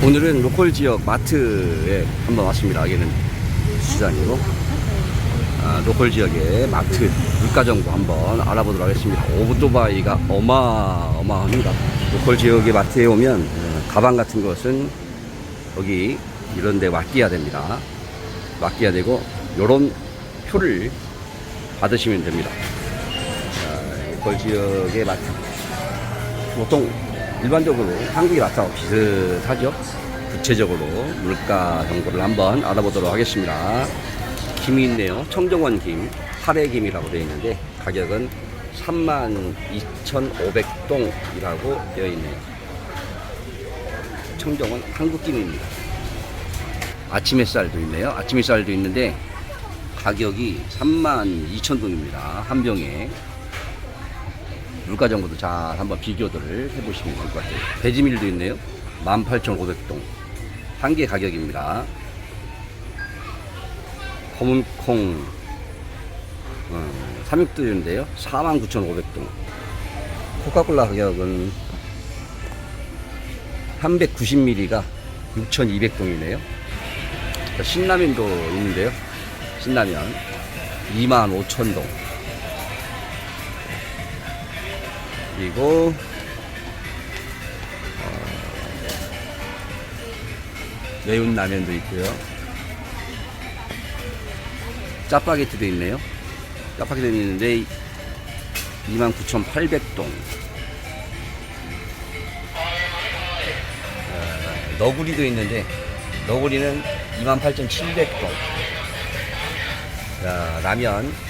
오늘은 로컬 지역 마트에 한번 왔습니다. 여기는 시장이고 아, 로컬 지역의 마트 물가 정보 한번 알아보도록 하겠습니다. 오토바이가 어마어마합니다. 로컬 지역의 마트에 오면 어, 가방 같은 것은 여기 이런 데 맡겨야 됩니다. 맡겨야 되고 요런 표를 받으시면 됩니다. 자, 로컬 지역의 마트 보통 일반적으로 한국의 마트하고 비슷하죠. 구체적으로 물가 정보를 한번 알아보도록 하겠습니다. 김이 있네요. 청정원 김, 파래김이라고 되어 있는데 가격은 32,500동이라고 되어 있네요. 청정원 한국김입니다. 아침 햇살도 있네요. 아침 햇살도 있는데 가격이 32,000동입니다. 한 병에. 물가 정보도 잘 한번 비교들을 해보시면 될것 같아요. 배지밀도 있네요. 18,500동. 한 개 가격입니다. 검은콩, 어, 삼육도인데요. 49,500동. 코카콜라 가격은 390ml가 6,200동이네요. 신라면도 있는데요. 신라면 25,000동. 그리고 어, 매운 라면도 있고요. 짜파게티도 있네요. 짜파게티도 있는데 29,800동. 어, 너구리도 있는데 너구리는 28,700동. 자, 라면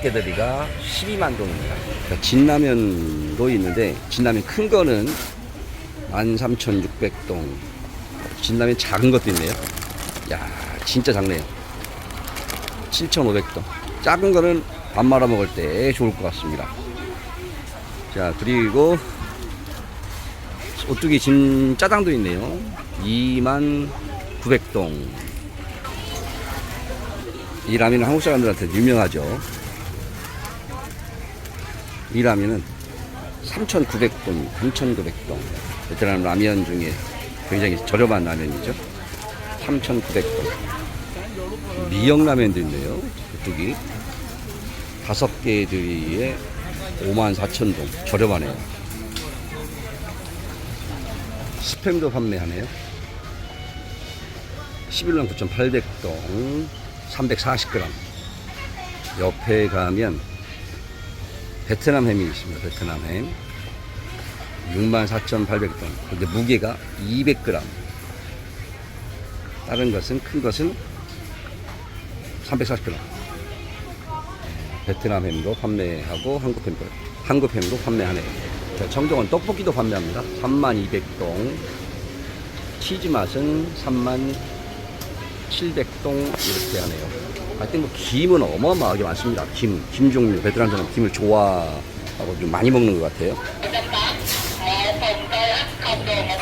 개들이가 12만 동입니다. 자, 진라면도 있는데 진라면 큰 거는 13,600동. 진라면 작은 것도 있네요. 야, 진짜 작네요. 7,500동. 작은 거는 밥 말아 먹을 때 좋을 것 같습니다. 자, 그리고 오뚜기 진 짜장도 있네요. 2만 900동. 이 라면은 한국 사람들한테 유명하죠. 이 라면은 3,900동, 3,900동. 베트남 라면 중에 굉장히 저렴한 라면이죠. 3,900동. 미역 라면도 있네요. 이쪽이. 다섯 개 들이에 54,000동. 저렴하네요. 스팸도 판매하네요. 11만 9,800동. 340g. 옆에 가면 베트남 햄이 있습니다. 베트남 햄. 64,800동. 근데 무게가 200g. 다른 것은, 큰 것은 340g. 베트남 햄도 판매하고 한국 햄도, 한국 햄도 판매하네요. 자, 청정원 떡볶이도 판매합니다. 3200동. 치즈 맛은 3만 700동 이렇게 하네요. 하여튼 뭐 김은 어마어마하게 많습니다. 김, 김 종류. 베트남 사람 김을 좋아하고 좀 많이 먹는 것 같아요.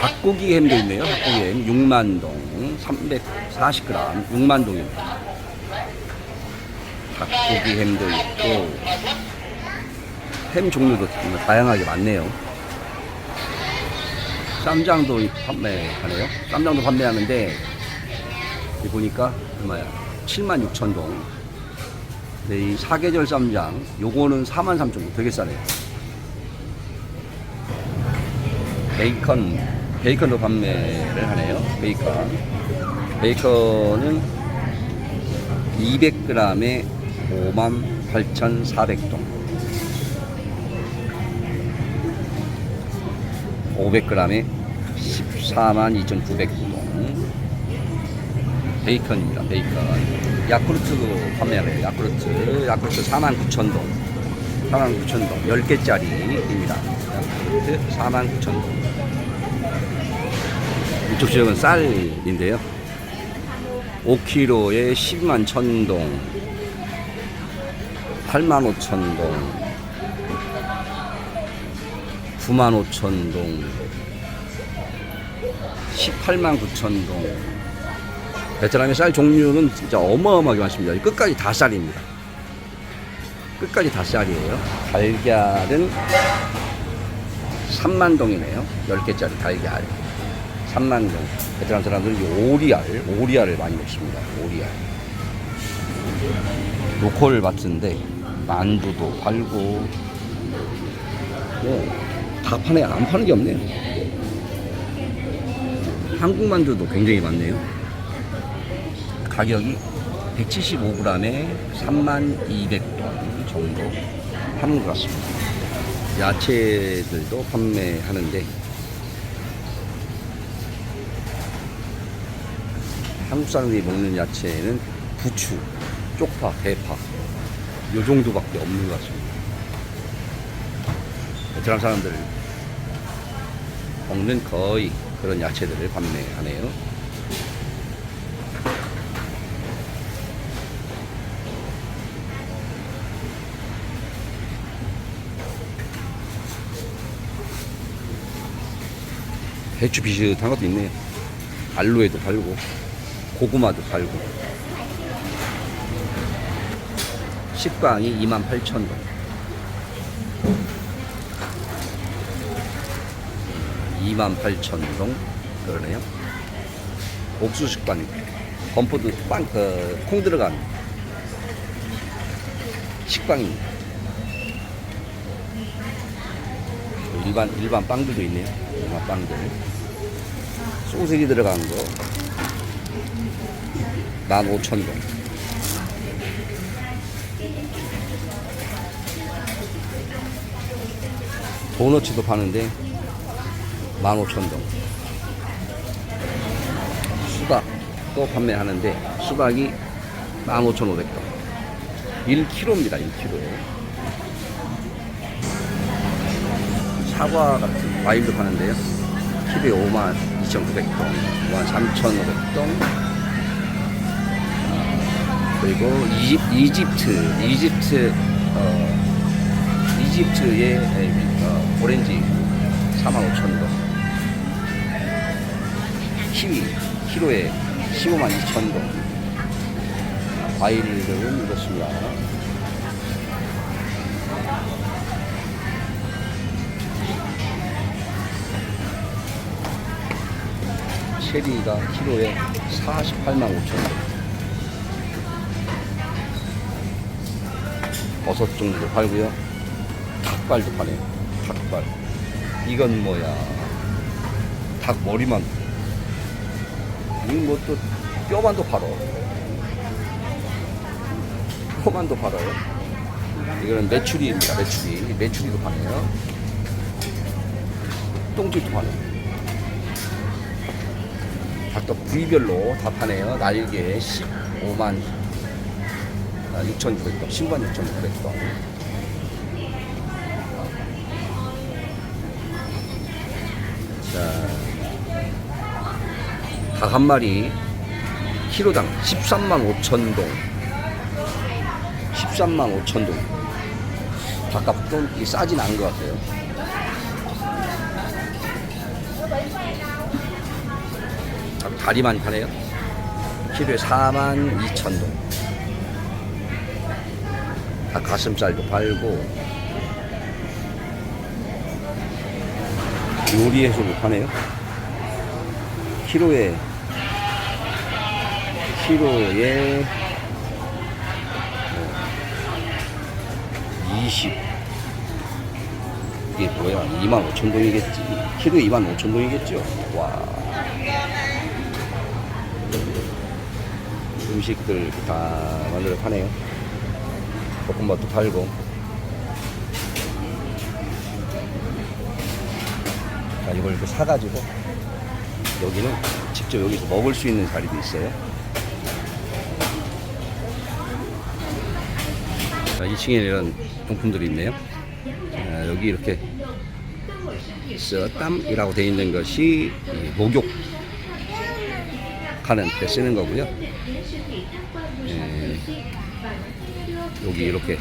닭고기 햄도 있네요. 닭고기 햄 6만동 340g 6만동입니다. 닭고기 햄도 있고 햄 종류도 다양하게 많네요. 쌈장도 판매하네요. 쌈장도 판매하는데 보니까 얼마야? 7만 6천 동. 네, 이 사계절 쌈장, 요거는 4만 3천 동. 되게 싸네요. 베이컨, 베이컨도 판매를 하네요. 베이컨. 베이컨은 200g에 5만 8,400동. 500g에 14만 2,900동. 베이컨입니다. 베이컨. 야쿠르트도 판매하네요. 야쿠르트. 야쿠르트 49,000동. 49,000동. 10개짜리입니다. 야쿠르트 49,000동. 이쪽 지역은 쌀인데요. 5kg에 10만 1000동. 8만 5천동. 9만 5천동. 18만 9천동. 베트남의 쌀 종류는 진짜 어마어마하게 많습니다. 끝까지 다 쌀입니다. 끝까지 다 쌀이에요. 달걀은 3만 동이네요. 10개짜리 달걀. 3만 동. 베트남 사람들은 이 오리알, 오리알을 많이 먹습니다. 오리알. 로컬 마트인데 만두도 팔고 뭐, 다 파네. 안 파는 게 없네요. 한국 만두도 굉장히 많네요. 가격이 175g에 3200원 정도 하는 것 같습니다. 야채들도 판매하는데 한국 사람들이 먹는 야채는 부추, 쪽파, 대파 요 정도밖에 없는 것 같습니다. 베트남 사람들 먹는 거의 그런 야채들을 판매하네요. 배추 비슷한 것도 있네요. 알로에도 팔고, 고구마도 팔고. 식빵이 28,000원. 이 28,000동 그러네요. 옥수수 식빵, 건포도 빵, 그, 콩 들어간 식빵입니다. 일반, 일반 빵들도 있네요. 일반 빵들. 소세지 들어간 거. 15,000동. 도너츠도 파는데 15,000동. 수박도 판매하는데 수박이 15,500동. 1kg입니다, 1kg. 사과 같은 과일도 파는데요. 키로에 5만 2,900동, 5만 3,500동. 그리고 이집, 이집트, 이집트, 어, 이집트의 어, 오렌지 45,000동. 키위, 키로에 15만 2,000동. 과일들은 이렇습니다. 체리가 키로에 48만 5천 원. 버섯 종류도 팔고요. 닭발도 파네요. 닭발. 이건 뭐야? 닭 머리만. 이건 뭐또 뼈만도 팔어. 뼈만도 팔아요. 이거는 메추리입니다. 메추리. 메추리도 파네요. 똥집도 파네요. 닭도 부위별로 다 파네요. 날개 15만 6,900원, 10만 6,900원. 자, 닭 한 마리 키로당 13만 5천 동. 13만 5천 동. 닭값도 이게 싸진 않은 것 같아요. 닭 다리만 파네요. 키로에 4만 2천 동. 닭 가슴살도 팔고 요리해서도 파네요. 키로에 키로에 20 이게 뭐야 2만 5천 동이겠지 키로에 2만 5천 동이겠죠 와 음식들 다 만들어 파네요. 볶음밥도 팔고. 자 이걸 이렇게 사가지고 여기는 직접 여기서 먹을 수 있는 자리도 있어요. 자 2층에 이런 용품들이 있네요. 자, 여기 이렇게 땀이라고 되어 있는 것이 이 목욕 하는 때 쓰는 거고요 예, 여기 이렇게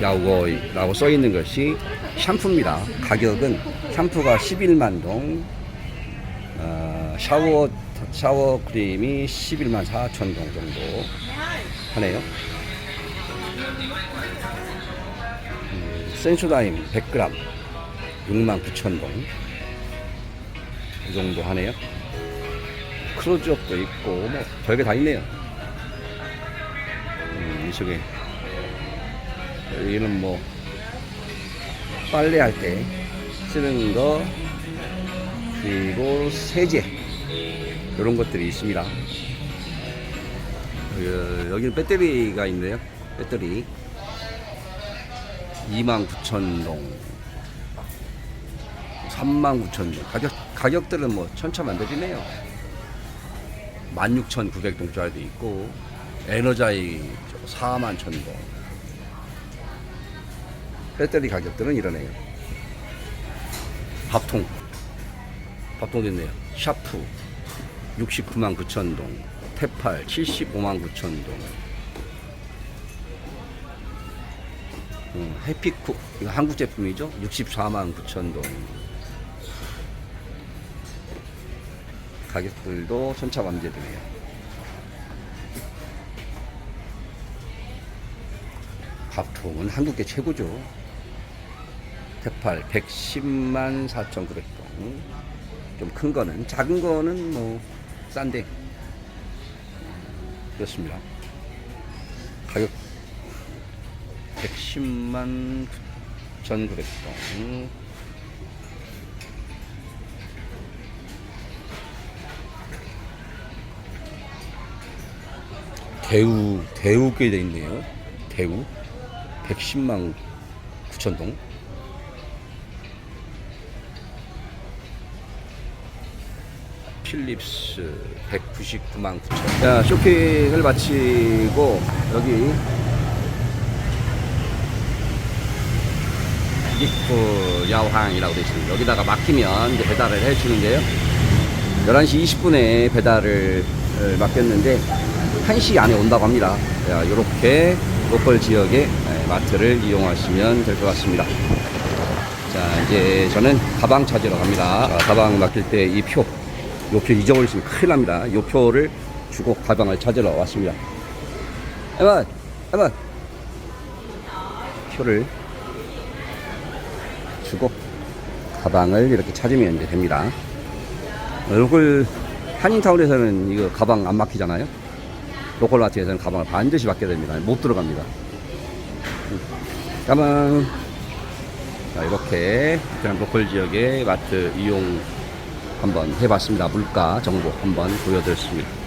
야구거라고 써 있는 것이 샴푸입니다. 가격은 샴푸가 11만 동, 어, 샤워 샤워 크림이 11만 4천 동 정도 하네요. 음, 센소다임 100g 6만 9천 동. 이 정도 하네요. 크로즈업도 있고 뭐 별게 다 있네요. 음, 이쪽에 여기는 뭐 빨래 할 때 쓰는 거 그리고 세제 이런 것들이 있습니다. 여- 여기는 배터리가 있네요. 배터리 29,000동 39,000동 가격 가격들은 뭐 천차만별이네요. 16,900동짜리도 있고 에너자이 41,000동 배터리 가격들은 이러네요. 밥통 밥통 됐네요. 샤프 69만 9천 동, 테팔 75만 9천 동, 음, 해피쿡 이거 한국 제품이죠? 64만 9천 동. 가격들도 천차만별이네요. 밥통은 한국계 최고죠. 테팔 110만 4,900동. 좀 큰 거는 작은 거는 뭐 싼데 그렇습니다. 가격 110만 9,900동. 대우 대우 꽤돼 있네요. 대우 110만 9천 동. 필립스 199만 9천. 자, 쇼핑을 마치고 여기 리프 야오항이라고 되어 있습니다. 여기다가 맡기면 이제 배달을 해 주는데요. 11시 20분에 배달을 어, 맡겼는데 1시 안에 온다고 합니다. 자, 이렇게 로컬 지역의 에, 마트를 이용하시면 될 것 같습니다. 자, 이제 저는 가방 찾으러 갑니다. 자, 가방 맡길 때 이 표, 요 표 잊어버리시면 큰일 납니다. 요 표를 주고 가방을 찾으러 왔습니다. 에만, 에만. 표를 주고 가방을 이렇게 찾으면 됩니다. 로컬 한인타운에서는 이거 가방 안 막히잖아요. 로컬 마트에서는 가방을 반드시 맡게 됩니다. 못 들어갑니다. 음, 가방. 자, 이렇게 그냥 로컬 지역의 마트 이용 한번 해봤습니다. 물가 정보 한번 보여드렸습니다.